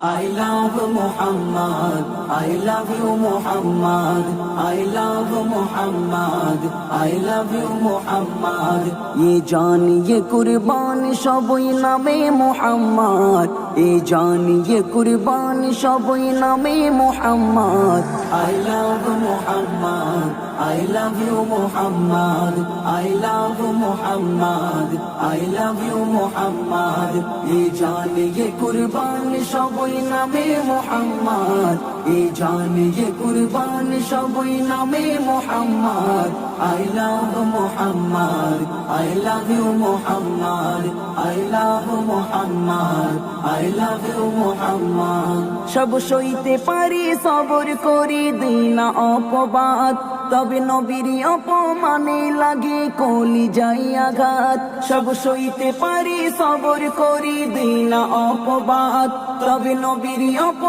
I love Muhammad, I love you Muhammad, I love Muhammad, I love you Muhammad. ये जान ये कुर्बान সবই নামে মোহাম্মদ এ জান ये কুরবান সবই নামে Mohammad I love Muhammad, I love you Muhammad, I love Muhammad, I love you Muhammad. এ জান ये কুরবান সবই নামে মোহাম্মদ এ জান ये কুরবান সবই নামে Mohammad I love Muhammad, I love you Muhammad, I love Muhammad, I love you Muhammad. সব সইতে পারি সবর করি দিনা অপবাদ, তবে নবীর অপমানে লাগে কলি যাই আঘাত। সব সইতে পারি, সবর করি দিনা অপবাদ, তবে নবীর অপ